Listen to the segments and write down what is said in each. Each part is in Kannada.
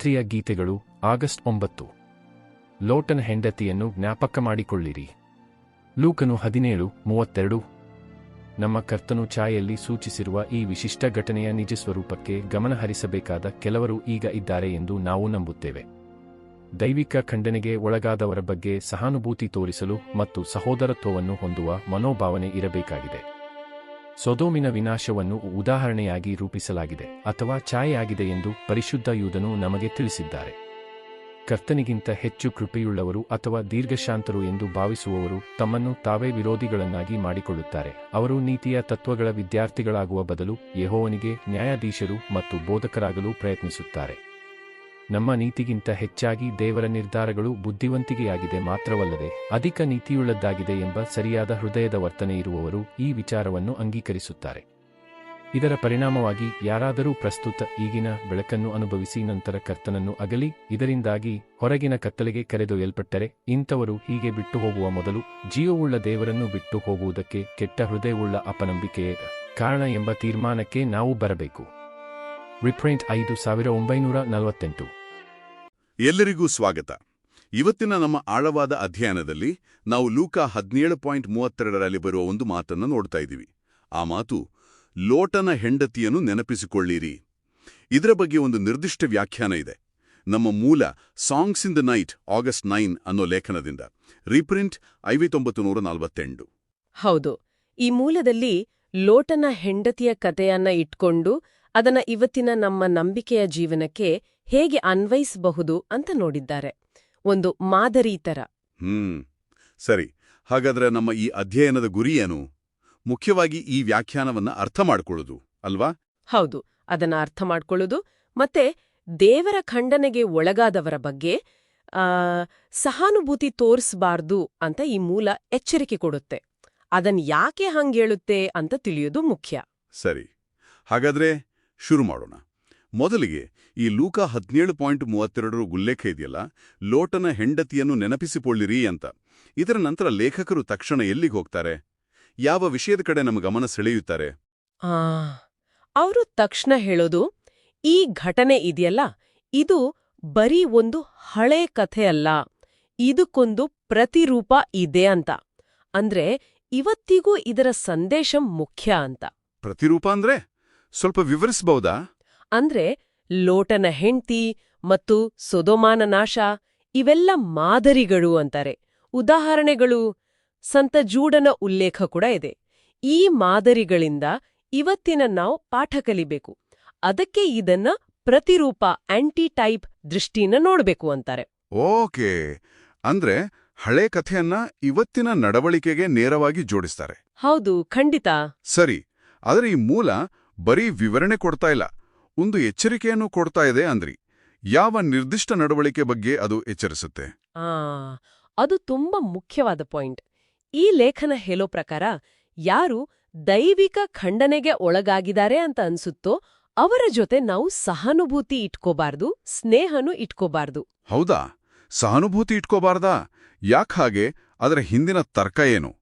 ರಾತ್ರಿಯ ಗೀತೆಗಳು, ಆಗಸ್ಟ್ ಒಂಬತ್ತು. ಲೋಟನ್ ಹೆಂಡತಿಯನ್ನು ಜ್ಞಾಪಕ ಮಾಡಿಕೊಳ್ಳಿರಿ. ಲೂಕನು ಹದಿನೇಳು, ಮೂವತ್ತೆರಡು. ನಮ್ಮ ಕರ್ತನು ಛಾಯೆಯಲ್ಲಿ ಸೂಚಿಸಿರುವ ಈ ವಿಶಿಷ್ಟ ಘಟನೆಯ ನಿಜ ಸ್ವರೂಪಕ್ಕೆ ಗಮನಹರಿಸಬೇಕಾದ ಕೆಲವರು ಈಗ ಇದ್ದಾರೆ ಎಂದು ನಾವು ನಂಬುತ್ತೇವೆ. ದೈವಿಕ ಖಂಡನೆಗೆ ಒಳಗಾದವರ ಬಗ್ಗೆ ಸಹಾನುಭೂತಿ ತೋರಿಸಲು ಮತ್ತು ಸಹೋದರತ್ವವನ್ನು ಹೊಂದುವ ಮನೋಭಾವನೆ ಇರಬೇಕಾಗಿದೆ. ಸೊದೋಮಿನ ವಿನಾಶವನ್ನು ಉದಾಹರಣೆಯಾಗಿ ರೂಪಿಸಲಾಗಿದೆ ಅಥವಾ ಛಾಯೆಯಾಗಿದೆ ಎಂದು ಪರಿಶುದ್ಧ ಯೂದನು ನಮಗೆ ತಿಳಿಸಿದ್ದಾರೆ. ಕರ್ತನಿಗಿಂತ ಹೆಚ್ಚು ಕೃಪೆಯುಳ್ಳವರು ಅಥವಾ ದೀರ್ಘಶಾಂತರು ಎಂದು ಭಾವಿಸುವವರು ತಮ್ಮನ್ನು ತಾವೇ ವಿರೋಧಿಗಳನ್ನಾಗಿ ಮಾಡಿಕೊಳ್ಳುತ್ತಾರೆ. ಅವರು ನೀತಿಯ ತತ್ವಗಳ ವಿದ್ಯಾರ್ಥಿಗಳಾಗುವ ಬದಲು ಯೆಹೋವನಿಗೆ ನ್ಯಾಯಾಧೀಶರು ಮತ್ತು ಬೋಧಕರಾಗಲು ಪ್ರಯತ್ನಿಸುತ್ತಾರೆ. ನಮ್ಮ ನೀತಿಗಿಂತ ಹೆಚ್ಚಾಗಿ ದೇವರ ನಿರ್ಧಾರಗಳು ಬುದ್ಧಿವಂತಿಕೆಯಾಗಿದೆ ಮಾತ್ರವಲ್ಲದೆ ಅಧಿಕ ನೀತಿಯುಳ್ಳದ್ದಾಗಿದೆ ಎಂಬ ಸರಿಯಾದ ಹೃದಯದ ವರ್ತನೆ ಇರುವವರು ಈ ವಿಚಾರವನ್ನು ಅಂಗೀಕರಿಸುತ್ತಾರೆ. ಇದರ ಪರಿಣಾಮವಾಗಿ ಯಾರಾದರೂ ಪ್ರಸ್ತುತ ಈಗಿನ ಬೆಳಕನ್ನು ಅನುಭವಿಸಿ ನಂತರ ಕರ್ತನನ್ನು ಅಗಲಿ, ಇದರಿಂದಾಗಿ ಹೊರಗಿನ ಕತ್ತಲೆಗೆ ಕರೆದೊಯ್ಯಲ್ಪಟ್ಟರೆ ಇಂಥವರು ಹೀಗೆ ಬಿಟ್ಟು ಹೋಗುವ ಮೊದಲು ಜೀವವುಳ್ಳ ದೇವರನ್ನು ಬಿಟ್ಟು ಹೋಗುವುದಕ್ಕೆ ಕೆಟ್ಟ ಹೃದಯವುಳ್ಳ ಅಪನಂಬಿಕೆಯೇ ಕಾರಣ ಎಂಬ ತೀರ್ಮಾನಕ್ಕೆ ನಾವು ಬರಬೇಕು. ರಿಪ್ರಿಂಟ್ ಐದು ಸಾವಿರ ಒಂಬೈನೂರ ನಲವತ್ತೆಂಟು. ಎಲ್ಲರಿಗೂ ಸ್ವಾಗತ. ಇವತ್ತಿನ ನಮ್ಮ ಆಳವಾದ ಅಧ್ಯಯನದಲ್ಲಿ ನಾವು ಲೂಕ ಹದಿನೇಳು ಪಾಯಿಂಟ್ ಮೂವತ್ತೆರಡರಲ್ಲಿ ಬರುವ ಒಂದು ಮಾತನ್ನು ನೋಡ್ತಾ ಇದ್ದೀವಿ. ಆ ಮಾತು, ಲೋಟನ ಹೆಂಡತಿಯನ್ನು ನೆನಪಿಸಿಕೊಳ್ಳಿರಿ. ಇದರ ಬಗ್ಗೆ ಒಂದು ನಿರ್ದಿಷ್ಟ ವ್ಯಾಖ್ಯಾನ ಇದೆ. ನಮ್ಮ ಮೂಲ songs in the night August nine ಅನ್ನೋ ಲೇಖನದಿಂದ. ರೀಪ್ರಿಂಟ್ ಐವತ್ತೊಂಬತ್ತು ಹೌದು. ಈ ಮೂಲದಲ್ಲಿ ಲೋಟನ ಹೆಂಡತಿಯ ಕಥೆಯನ್ನ ಇಟ್ಕೊಂಡು ಅದನ್ನ ಇವತ್ತಿನ ನಮ್ಮ ನಂಬಿಕೆಯ ಜೀವನಕ್ಕೆ ಹೇಗೆ ಅನ್ವಯಿಸಬಹುದು ಅಂತ ನೋಡಿದ್ದಾರೆ. ಒಂದು ಮಾದರಿ ತರ. ಹ್ಮ್ ಸರಿ. ಹಾಗಾದ್ರೆ ನಮ್ಮ ಈ ಅಧ್ಯಯನದ ಗುರಿ ಏನು? ಮುಖ್ಯವಾಗಿ ಈ ವ್ಯಾಖ್ಯಾನವನ್ನ ಅರ್ಥ ಮಾಡ್ಕೊಳ್ಳೋದು ಅಲ್ವಾ? ಹೌದು ಅದನ್ನ ಅರ್ಥ ಮಾಡ್ಕೊಳ್ಳೋದು ಮತ್ತೆ ದೇವರ ಖಂಡನೆಗೆ ಒಳಗಾದವರ ಬಗ್ಗೆ ಆ ಸಹಾನುಭೂತಿ ತೋರಿಸಬಾರ್ದು ಅಂತ ಈ ಮೂಲ ಎಚ್ಚರಿಕೆ ಕೊಡುತ್ತೆ. ಅದನ್ ಯಾಕೆ ಹಂಗೇಳುತ್ತೆ ಅಂತ ತಿಳಿಯೋದು ಮುಖ್ಯ. ಸರಿ. ಹಾಗಾದ್ರೆ ಶುರು ಮಾಡೋಣ. ಮೊದಲಿಗೆ ಈ ಲೂಕ ಹದಿನೇಳು ಪಾಯಿಂಟ್ ಮೂವತ್ತೆರಡರ ಉಲ್ಲೇಖ ಇದೆಯಲ್ಲ? ಲೋಟನ ಹೆಂಡತಿಯನ್ನು ನೆನಪಿಸಿಕೊಳ್ಳಿರಿ ಅಂತ. ಇದರ ನಂತರ ಲೇಖಕರು ತಕ್ಷಣ ಎಲ್ಲಿಗೆ ಹೋಗ್ತಾರೆ? ಯಾವ ವಿಷಯದ ಕಡೆ ನಮ್ಮ ಗಮನ ಸೆಳೆಯುತ್ತಾರೆ? ಆ ಅವರು ತಕ್ಷಣ ಹೇಳೋದು ಈ ಘಟನೆ ಇದೆಯಲ್ಲ? ಇದು ಬರೀ ಒಂದು ಹಳೆ ಕಥೆಯಲ್ಲ ಇದಕ್ಕೊಂದು ಪ್ರತಿರೂಪ ಇದೆ ಅಂತ. ಅಂದ್ರೆ ಇವತ್ತಿಗೂ ಇದರ ಸಂದೇಶ ಮುಖ್ಯ ಅಂತ. ಪ್ರತಿರೂಪ ಅಂದ್ರೆ? ಸ್ವಲ್ಪ ವಿವರಿಸಬಹುದಾ ಅಂದ್ರೆ ಲೋಟನ ಹೆಂಡ್ತಿ ಮತ್ತು ಸೊದೋಮಾನ ನಾಶ ಇವೆಲ್ಲ ಮಾದರಿಗಳು ಅಂತಾರೆ. ಉದಾಹರಣೆಗಳು ಸಂತ ಜೂಡನ ಉಲ್ಲೇಖ ಕೂಡ ಇದೆ. ಈ ಮಾದರಿಗಳಿಂದ ಇವತ್ತಿನ ನಾವು ಪಾಠ ಕಲಿಬೇಕು. ಅದಕ್ಕೆ ಇದನ್ನ ಪ್ರತಿರೂಪ ಆಂಟಿ ಟೈಪ್ ದೃಷ್ಟಿನ ನೋಡ್ಬೇಕು ಅಂತಾರೆ. ಓಕೆ. ಅಂದ್ರೆ ಹಳೆ ಕಥೆಯನ್ನ ಇವತ್ತಿನ ನಡವಳಿಕೆಗೆ ನೇರವಾಗಿ ಜೋಡಿಸ್ತಾರೆ. ಹೌದು ಖಂಡಿತ. ಸರಿ. ಆದರೆ ಈ ಮೂಲ ಬರೀ ವಿವರಣೆ ಕೊಡ್ತಾ ಇಲ್ಲ. ಒಂದು ಎಚ್ಚರಿಕೆಯನ್ನು ಕೊಡ್ತಾ ಇದೆ ಅಂದ್ರಿ. ಯಾವ ನಿರ್ದಿಷ್ಟ ನಡವಳಿಕೆ ಬಗ್ಗೆ ಅದು ಎಚ್ಚರಿಸುತ್ತೆ? ಆ ಅದು ತುಂಬಾ ಮುಖ್ಯವಾದ ಪಾಯಿಂಟ್. ಈ ಲೇಖನ ಹೇಳೋ ಪ್ರಕಾರ ಯಾರು ದೈವಿಕ ಖಂಡನೆಗೆ ಒಳಗಾಗಿದ್ದಾರೆ ಅಂತ ಅನ್ಸುತ್ತೋ ಅವರ ಜೊತೆ ನಾವು ಸಹಾನುಭೂತಿ ಇಟ್ಕೋಬಾರ್ದು ಸ್ನೇಹನೂ ಇಟ್ಕೋಬಾರ್ದು. ಹೌದಾ? ಸಹಾನುಭೂತಿ ಇಟ್ಕೋಬಾರ್ದಾ? ಯಾಕ್ ಹಾಗೆ? ಅದರ ಹಿಂದಿನ ತರ್ಕ ಏನು?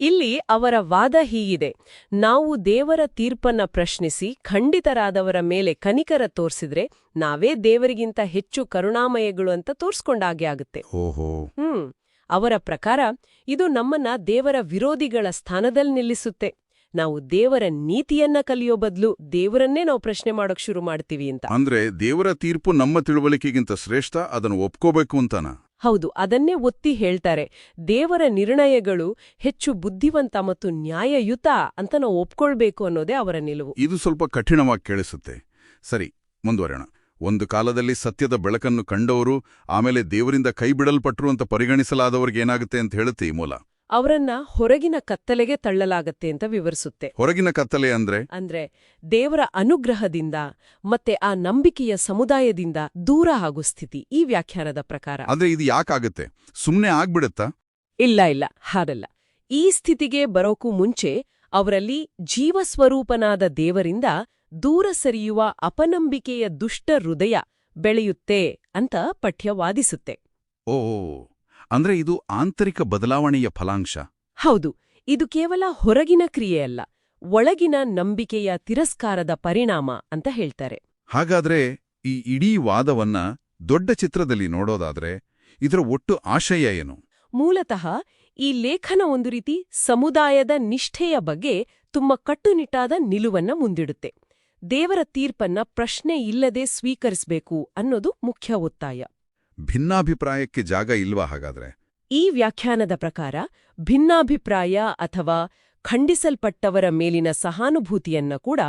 ಇಲ್ಲಿ ಅವರ ವಾದ ಹೀಗಿದೆ. ನಾವು ದೇವರ ತೀರ್ಪನ್ನ ಪ್ರಶ್ನಿಸಿ ಖಂಡಿತರಾದವರ ಮೇಲೆ ಕನಿಕರ ತೋರ್ಸಿದ್ರೆ ನಾವೇ ದೇವರಿಗಿಂತ ಹೆಚ್ಚು ಕರುಣಾಮಯಗಳು ಅಂತ ತೋರ್ಸ್ಕೊಂಡಾಗೆ ಆಗುತ್ತೆ. ಓಹೋ. ಹ್ಮ್. ಅವರ ಪ್ರಕಾರ ಇದು ನಮ್ಮನ್ನ ದೇವರ ವಿರೋಧಿಗಳ ಸ್ಥಾನದಲ್ಲಿ ನಿಲ್ಲಿಸುತ್ತೆ. ನಾವು ದೇವರ ನೀತಿಯನ್ನ ಕಲಿಯೋ ಬದಲು ದೇವರನ್ನೇ ನಾವು ಪ್ರಶ್ನೆ ಮಾಡೋಕ್ ಶುರು ಮಾಡ್ತೀವಿ ಅಂತ. ಅಂದ್ರೆ ದೇವರ ತೀರ್ಪು ನಮ್ಮ ತಿಳುವಳಿಕೆಗಿಂತ ಶ್ರೇಷ್ಠ ಅದನ್ನು ಒಪ್ಕೋಬೇಕು ಅಂತಾನ? ಹೌದು, ಅದನ್ನೇ ಒತ್ತಿ ಹೇಳ್ತಾರೆ. ದೇವರ ನಿರ್ಣಯಗಳು ಹೆಚ್ಚು ಬುದ್ಧಿವಂತ ಮತ್ತು ನ್ಯಾಯಯುತ ಅಂತ ನಾವು ಒಪ್ಕೊಳ್ಬೇಕು ಅನ್ನೋದೇ ಅವರ ನಿಲುವು. ಇದು ಸ್ವಲ್ಪ ಕಠಿಣವಾಗಿ ಕೇಳಿಸುತ್ತೆ. ಸರಿ ಮುಂದುವರೋಣ ಒಂದು ಕಾಲದಲ್ಲಿ ಸತ್ಯದ ಬೆಳಕನ್ನು ಕಂಡವರು, ಆಮೇಲೆ ದೇವರಿಂದ ಕೈ ಬಿಡಲ್ಪಟ್ರು ಅಂತ ಪರಿಗಣಿಸಲಾದವರಿಗೇನಾಗುತ್ತೆ ಅಂತ ಹೇಳುತ್ತೆ ಈ ಮೂಲ? ಅವರನ್ನ ಹೊರಗಿನ ಕತ್ತಲೆಗೆ ತಳ್ಳಲಾಗತ್ತೆ ಅಂತ ವಿವರಿಸುತ್ತೆ. ಹೊರಗಿನ ಕತ್ತಲೆ ಅಂದ್ರೆ? ಅಂದ್ರೆ ದೇವರ ಅನುಗ್ರಹದಿಂದ ಮತ್ತೆ ಆ ನಂಬಿಕೆಯ ಸಮುದಾಯದಿಂದ ದೂರ ಆಗೋ ಸ್ಥಿತಿ ಈ ವ್ಯಾಖ್ಯಾನದ ಪ್ರಕಾರ. ಅಂದ್ರೆ ಇದು ಯಾಕಾಗತ್ತೆ ಸುಮ್ನೆ ಆಗ್ಬಿಡುತ್ತಾ? ಇಲ್ಲ ಇಲ್ಲ ಹಾಗಲ್ಲ. ಈ ಸ್ಥಿತಿಗೆ ಬರೋಕ್ಕೂ ಮುಂಚೆ ಅವರಲ್ಲಿ ಜೀವಸ್ವರೂಪನಾದ ದೇವರಿಂದ ದೂರ ಸರಿಯುವ ಅಪನಂಬಿಕೆಯ ದುಷ್ಟ ಹೃದಯ ಬೆಳೆಯುತ್ತೆ ಅಂತ ಪಠ್ಯ ವಾದಿಸುತ್ತೆ. ಓ. ಅಂದ್ರೆ ಇದು ಆಂತರಿಕ ಬದಲಾವಣೆಯ ಫಲಾಂಶ. ಹೌದು ಇದು ಕೇವಲ ಹೊರಗಿನ ಕ್ರಿಯೆಯಲ್ಲ ಒಳಗಿನ ನಂಬಿಕೆಯ ತಿರಸ್ಕಾರದ ಪರಿಣಾಮ ಅಂತ ಹೇಳ್ತಾರೆ. ಹಾಗಾದ್ರೆ ಈ ಇಡೀ ವಾದವನ್ನ ದೊಡ್ಡ ಚಿತ್ರದಲ್ಲಿ ನೋಡೋದಾದ್ರೆ ಇದರ ಒಟ್ಟು ಆಶಯ ಏನು? ಮೂಲತಃ ಈ ಲೇಖನ ಒಂದು ರೀತಿ ಸಮುದಾಯದ ನಿಷ್ಠೆಯ ಬಗ್ಗೆ ತುಂಬ ಕಟ್ಟುನಿಟ್ಟಾದ ನಿಲುವನ್ನ ಮುಂದಿಡುತ್ತೆ. ದೇವರ ತೀರ್ಪನ್ನ ಪ್ರಶ್ನೆ ಇಲ್ಲದೆ ಸ್ವೀಕರಿಸಬೇಕು ಅನ್ನೋದು ಮುಖ್ಯ ಒತ್ತಾಯ. ಭಿನ್ನಾಭಿಪ್ರಾಯಕ್ಕೆ ಜಾಗ ಇಲ್ವಾ ಹಾಗಾದ್ರೆ? ಈ ವ್ಯಾಖ್ಯಾನದ ಪ್ರಕಾರ ಭಿನ್ನಾಭಿಪ್ರಾಯ ಅಥವಾ ಖಂಡಿಸಲ್ಪಟ್ಟವರ ಮೇಲಿನ ಸಹಾನುಭೂತಿಯನ್ನ ಕೂಡ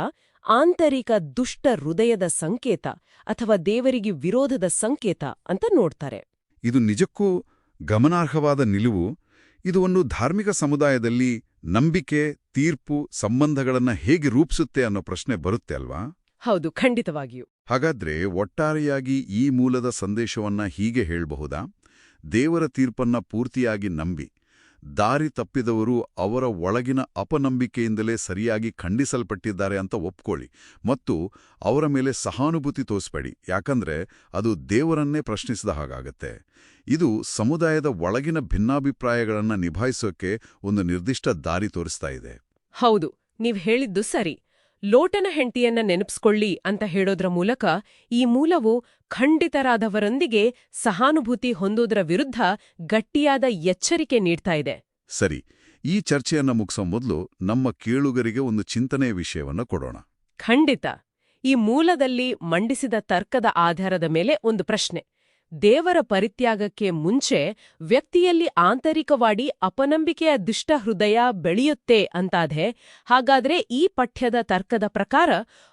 ಆಂತರಿಕ ದುಷ್ಟ ಹೃದಯದ ಸಂಕೇತ ಅಥವಾ ದೇವರಿಗೆ ವಿರೋಧದ ಸಂಕೇತ ಅಂತ ನೋಡ್ತಾರೆ. ಇದು ನಿಜಕ್ಕೂ ಗಮನಾರ್ಹವಾದ ನಿಲುವು? ಇದು ಒಂದು ಧಾರ್ಮಿಕ ಸಮುದಾಯದಲ್ಲಿ ನಂಬಿಕೆ ತೀರ್ಪು ಸಂಬಂಧಗಳನ್ನು ಹೇಗೆ ರೂಪಿಸುತ್ತೆ ಅನ್ನೋ ಪ್ರಶ್ನೆ ಬರುತ್ತೆ ಅಲ್ವಾ? ಹೌದು ಖಂಡಿತವಾಗಿಯೂ. ಹಾಗಾದ್ರೆ ಒಟ್ಟಾರೆಯಾಗಿ ಈ ಮೂಲದ ಸಂದೇಶವನ್ನ ಹೀಗೆ ಹೇಳಬಹುದಾ? ದೇವರ ತೀರ್ಪನ್ನ ಪೂರ್ತಿಯಾಗಿ ನಂಬಿ ದಾರಿ ತಪ್ಪಿದವರು ಅವರ ಒಳಗಿನ ಅಪನಂಬಿಕೆಯಿಂದಲೇ ಸರಿಯಾಗಿ ಖಂಡಿಸಲ್ಪಟ್ಟಿದ್ದಾರೆ ಅಂತ ಒಪ್ಕೊಳ್ಳಿ ಮತ್ತು ಅವರ ಮೇಲೆ ಸಹಾನುಭೂತಿ ತೋರಿಸ್ಬೇಡಿ ಯಾಕಂದ್ರೆ ಅದು ದೇವರನ್ನೇ ಪ್ರಶ್ನಿಸಿದ ಹಾಗಾಗತ್ತೆ. ಇದು ಸಮುದಾಯದ ಒಳಗಿನ ಭಿನ್ನಾಭಿಪ್ರಾಯಗಳನ್ನು ನಿಭಾಯಿಸೋಕೆ ಒಂದು ನಿರ್ದಿಷ್ಟ ದಾರಿ ತೋರಿಸ್ತಾ ಇದೆ. ಹೌದು ನೀವು ಹೇಳಿದ್ದು ಸರಿ. ಲೋಟನ ಹೆಂಡತಿಯನ್ನ ನೆನಪಿಸ್ಕೊಳ್ಳಿ ಅಂತ ಹೇಳೋದ್ರ ಮೂಲಕ ಈ ಮೂಲವು ಖಂಡಿತರಾದವರೊಂದಿಗೆ ಸಹಾನುಭೂತಿ ಹೊಂದೋದ್ರ ವಿರುದ್ಧ ಗಟ್ಟಿಯಾದ ಎಚ್ಚರಿಕೆ ನೀಡ್ತಾ ಇದೆ. ಸರಿ ಈ ಚರ್ಚೆಯನ್ನ ಮುಗಿಸೋ ಮೊದಲು ನಮ್ಮ ಕೇಳುಗರಿಗೆ ಒಂದು ಚಿಂತನೆಯ ವಿಷಯವನ್ನ ಕೊಡೋಣ. ಖಂಡಿತ. ಈ ಮೂಲದಲ್ಲಿ ಮಂಡಿಸಿದ ತರ್ಕದ ಆಧಾರದ ಮೇಲೆ ಒಂದು ಪ್ರಶ್ನೆ. ದೇವರ ಪರಿತ್ಯಾಗಕ್ಕೆ ಮುಂಚೆ ವ್ಯಕ್ತಿಯಲ್ಲಿ ಆಂತರಿಕವಾಡಿ ಅಪನಂಬಿಕೆಯ ದುಷ್ಟ ಹೃದಯ ಬೆಳೆಯುತ್ತೆ ಅಂತಾದೆ ಹಾಗಾದ್ರೆ ಈ ಪಠ್ಯದ ತರ್ಕದ ಪ್ರಕಾರ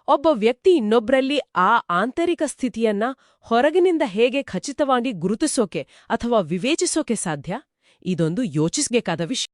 ಒಬ್ಬ ವ್ಯಕ್ತಿ ಇನ್ನೊಬ್ಬರಲ್ಲಿ ಆ ಆಂತರಿಕ ಸ್ಥಿತಿಯನ್ನ ಹೊರಗಿನಿಂದ ಹೇಗೆ ಖಚಿತವಾಗಿ ಗುರುತಿಸೋಕೆ ಅಥವಾ ವಿವೇಚಿಸೋಕೆ ಸಾಧ್ಯ? ಇದೊಂದು ಯೋಚಿಸ್ಬೇಕಾದ ವಿಷಯ.